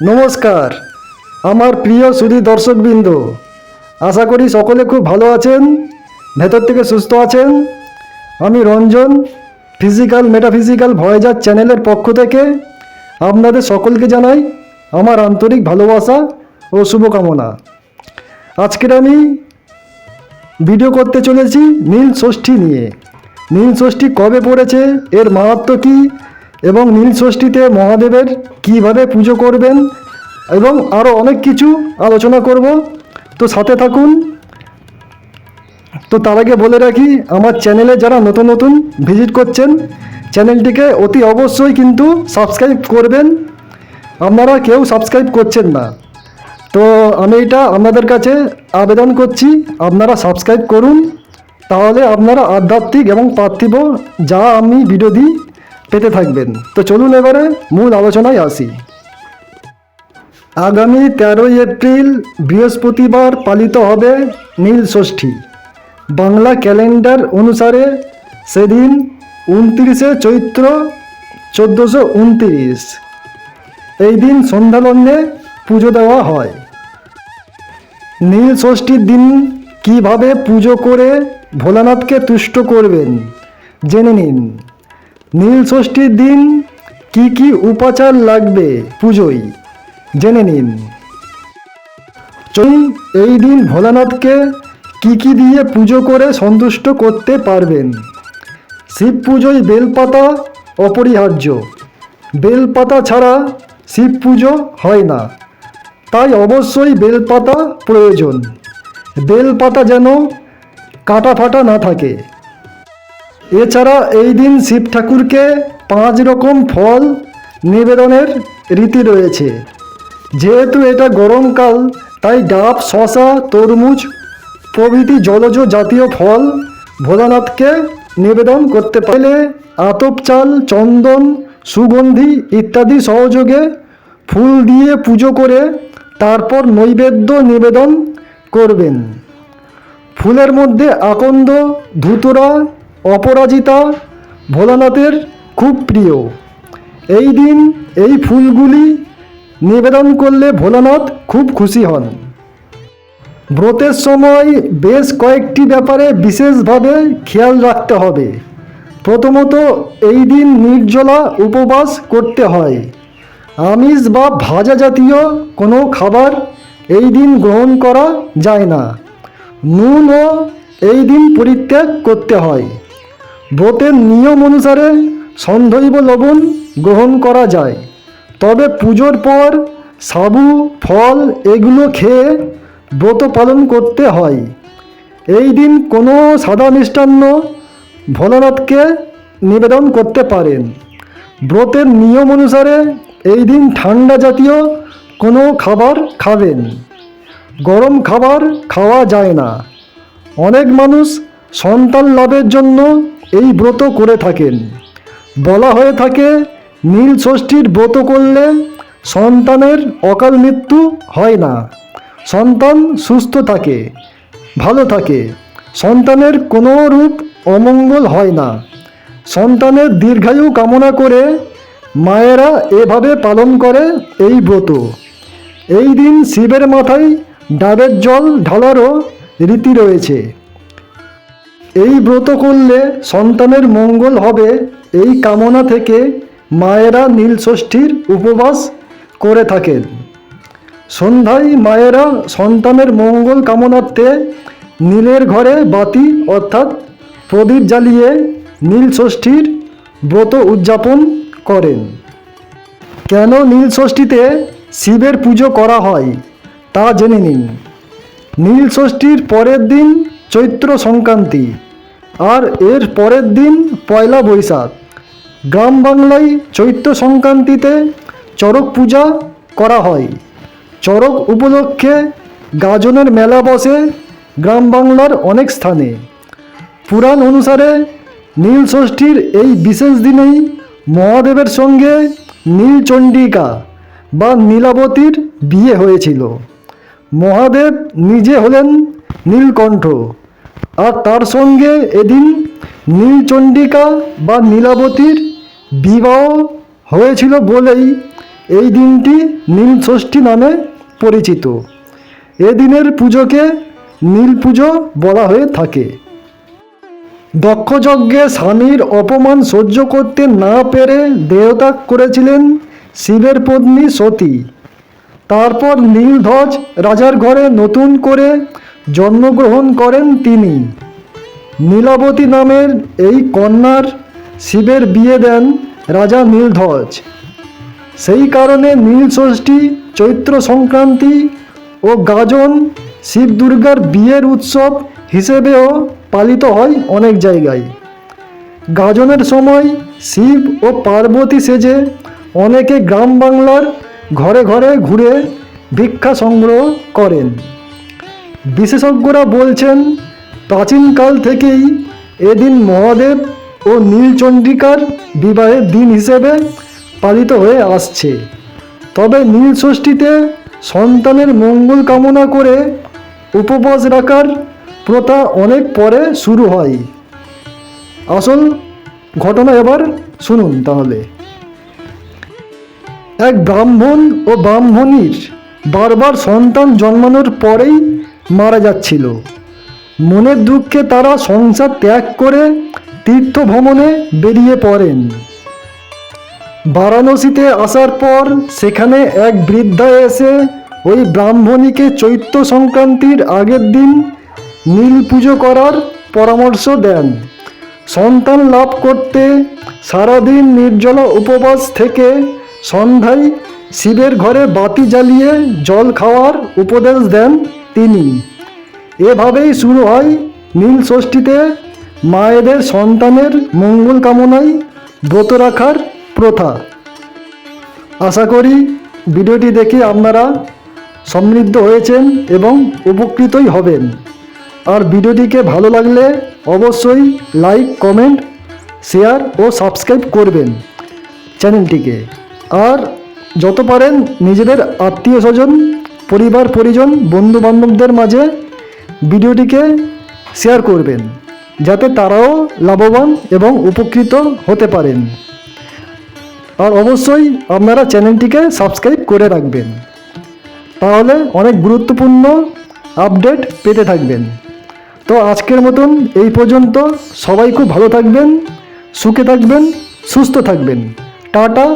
নমস্কার। আমার প্রিয় সুধী দর্শকবৃন্দ, আশা করি সকলে খুব ভালো আছেন, ভেতর থেকে সুস্থ আছেন। আমি রঞ্জন ফিজিক্যাল মেটাফিজিক্যাল ভয়েজার চ্যানেলের পক্ষ থেকে আপনাদের সকলকে জানাই আমার আন্তরিক ভালোবাসা ও শুভকামনা। আজকের আমি ভিডিও করতে চলেছি নীল ষষ্ঠী নিয়ে। নীল ষষ্ঠী কবে পড়েছে, এর মাহাত্ম কী এবং নীল ষষ্ঠীতে মহাদেবের কীভাবে পুজো করবেন এবং আরও অনেক কিছু আলোচনা করব। তো সাথে থাকুন। তো তার আগে বলে রাখি, আমার চ্যানেলে যারা নতুন নতুন ভিজিট করছেন, চ্যানেলটিকে অতি অবশ্যই কিন্তু সাবস্ক্রাইব করবেন। আপনারা কেউ সাবস্ক্রাইব করছেন না। তো আমি এটা আপনাদের কাছে আবেদন করছি, আপনারা সাবস্ক্রাইব করুন। তাহলে আপনারা আধ্যাত্মিক এবং পার্থিব যা আমি ভিডিও দিই পেতে থাকবেন। তো চলুন এবারে মূল আলোচনায় আসি। আগামী তেরোই এপ্রিল বৃহস্পতিবার পালিত হবে নীল ষষ্ঠী। বাংলা ক্যালেন্ডার অনুসারে সেদিন উনত্রিশে চৈত্র চোদ্দোশো উনত্রিশ। এই দিন সন্ধ্যালগ্নে পুজো দেওয়া হয়। নীল ষষ্ঠীর দিন কীভাবে পুজো করে ভোলানাথকে তুষ্ট করবেন, জেনে নিন। নীল ষষ্ঠীর দিন কি কি উপাচার লাগবে পুজোয়? জেনে নিন। চলুন, এই দিন ভোলানাথকে কি কি দিয়ে পুজো করে সন্তুষ্ট করতে পারবেন? শিব পুজোয় বেলপাতা অপরিহার্য। বেলপাতা ছাড়া শিব পুজো হয় না। তাই অবশ্যই বেলপাতা প্রয়োজন। বেলপাতা যেন কাটা ফাটা না থাকে। এছাড়া এই দিন শিব ঠাকুরকে পাঁচ রকম ফল নিবেদনের রীতি রয়েছে। যেহেতু এটা গরমকাল, তাই ডাব শশা তরমুজ প্রভৃতি জলজ জাতীয় ফল ভোলানাথকে নিবেদন করতে পারলে আতপ চাল, চন্দন, সুগন্ধি ইত্যাদি সহযোগে ফুল দিয়ে পুজো করে তারপর নৈবেদ্য নিবেদন করবেন। ফুলের মধ্যে আকন্দ, ধুতরা অপরাজিতা ভোলানাথের খুব প্রিয়। এই দিন এই ফুলগুলি নিবেদন করলে ভোলানাথ খুব খুশি হন। ব্রতের সময় বেশ কয়েকটি ব্যাপারে বিশেষভাবে খেয়াল রাখতে হবে। প্রথমত, এই দিন নির্জলা উপবাস করতে হয়। আমিষ বা ভাজা জাতীয় কোনো খাবার এই দিন গ্রহণ করা যায় না। নুনও এই দিন পরিত্যাগ করতে হয়। ব্রতের নিয়ম অনুসারে সন্ধৈব লবণ গ্রহণ করা যায়। তবে পুজোর পর সাবু, ফল এগুলো খেয়ে ব্রত পালন করতে হয়। এই দিন কোনো সাদা মিষ্টান্ন ভোলানাথকে নিবেদন করতে পারেন। ব্রতের নিয়ম অনুসারে এই দিন ঠান্ডা জাতীয় কোনো খাবার খাবেন। গরম খাবার খাওয়া যায় না। অনেক মানুষ সন্তান লাভের জন্য এই ব্রত করে থাকেন। বলা হয়ে থাকে, নীল ষষ্ঠীর ব্রত করলে সন্তানের অকাল মৃত্যু হয় না। সন্তান সুস্থ থাকে, ভালো থাকে। সন্তানের কোনো রূপ অমঙ্গল হয় না। সন্তানের দীর্ঘায়ু কামনা করে মায়েরা এভাবে পালন করে এই ব্রত। এই দিন শিবের মাথায় ডাবের জল ঢালারও রীতি রয়েছে। এই ব্রত করলে সন্তানের মঙ্গল হবে। এই কামনা থেকে মায়েরা নীল ষষ্ঠীর উপবাস করে থাকেন। সন্ধ্যায় মায়েরা সন্তানের মঙ্গল কামনার্থে নীলের ঘরে বাতি অর্থাৎ প্রদীপ জ্বালিয়ে নীল ষষ্ঠীর ব্রত উদযাপন করেন। কেন নীলষষ্ঠীতে শিবের পুজো করা হয় তা জেনে নিন। নীল ষষ্ঠীর পরের দিন চৈত্র সংক্রান্তি। আর এর পরের দিন পয়লা বৈশাখ। গ্রাম বাংলায় চৈত্র সংক্রান্তিতে চড়ক পূজা করা হয়। চড়ক উপলক্ষে গাজনের মেলা বসে গ্রাম বাংলার অনেক স্থানে। পুরাণ অনুসারে নীল ষষ্ঠীর এই বিশেষ দিনেই মহাদেবের সঙ্গে নীলচণ্ডিকা বা নীলাবতীর বিয়ে হয়েছিল। মহাদেব নিজে হলেন নীলকণ্ঠ। আর তার সঙ্গে এদিন নীলচণ্ডিকা বা নীলাবতীর বিবাহ হয়েছিল বলেই এই দিনটি নীল ষষ্ঠী নামে পরিচিত। এদিনের পুজোকে নীল পুজো বলা হয়ে থাকে। দক্ষযজ্ঞে স্বামীর অপমান সহ্য করতে না পেরে দেহত্যাগ করেছিলেন শিবের পত্নী সতী। তারপর নীলধ্বজ রাজার ঘরে নতুন করে জন্মগ্রহণ করেন তিনি। নীলাবতী নামের এই কন্যার শিবের বিয়ে দেন রাজা নীলধ্বজ। সেই কারণে নীলষষ্ঠী চৈত্র সংক্রান্তি ও গাজন শিব দুর্গার বিয়ের উৎসব হিসেবেও পালিত হয় অনেক জায়গায়। গাজনের সময় শিব ও পার্বতী সেজে অনেকে গ্রাম বাংলার ঘরে ঘরে ঘুরে ভিক্ষা সংগ্রহ করেন। বিশেষজ্ঞরা বলছেন প্রাচীনকাল থেকেই এদিন মহাদেব ও নীলচন্দ্রিকার বিবাহের দিন হিসেবে পালিত হয়ে আসছে। তবে নীল ষষ্ঠীতে সন্তানের মঙ্গল কামনা করে উপবাস রাখার প্রথা অনেক পরে শুরু হয়। আসল ঘটনা এবার শুনুন তাহলে। এক ব্রাহ্মণ ও ব্রাহ্মণীর বারবার সন্তান জন্মানোর পরেই মারা যাচ্ছিল। মনের দুঃখে তারা সংসার ত্যাগ করে তীর্থ ভ্রমণে বেরিয়ে পড়েন। বারাণসীতে আসার পর সেখানে এক বৃদ্ধা এসে ওই ব্রাহ্মণীকে চৈত্র সংক্রান্তির আগের দিন নীল পুজো করার পরামর্শ দেন। সন্তান লাভ করতে সারাদিন নির্জলা উপবাস থেকে সন্ধ্যায় শিবের ঘরে বাতি জ্বালিয়ে জল খাওয়ার উপদেশ দেন। তিনি। এভাবেই শুরু হয় নীল ষষ্ঠীতে মায়েদের সন্তানের মঙ্গল কামনায় ব্রত রাখার প্রথা। আশা করি ভিডিওটি দেখে আপনারা সমৃদ্ধ হয়েছেন এবং উপকৃতই হবেন। আর ভিডিওটিকে ভালো লাগলে অবশ্যই লাইক, কমেন্ট, শেয়ার ও সাবস্ক্রাইব করবেন চ্যানেলটিকে। আর যত পারেন নিজেদের আত্মীয় স্বজন পরিবার, পরিজন বন্ধু বান্ধবদের মাঝে ভিডিওটিকে শেয়ার করবেন, যাতে তারাও লাভবান এবং উপকৃত হতে পারেন। আর অবশ্যই আপনারা চ্যানেলটিকে সাবস্ক্রাইব করে রাখবেন। তাহলে অনেক গুরুত্বপূর্ণ আপডেট পেতে থাকবেন। তো আজকের মতন এই পর্যন্ত সবাই খুব ভালো থাকবেন, সুখে থাকবেন, সুস্থ থাকবেন। টাটা।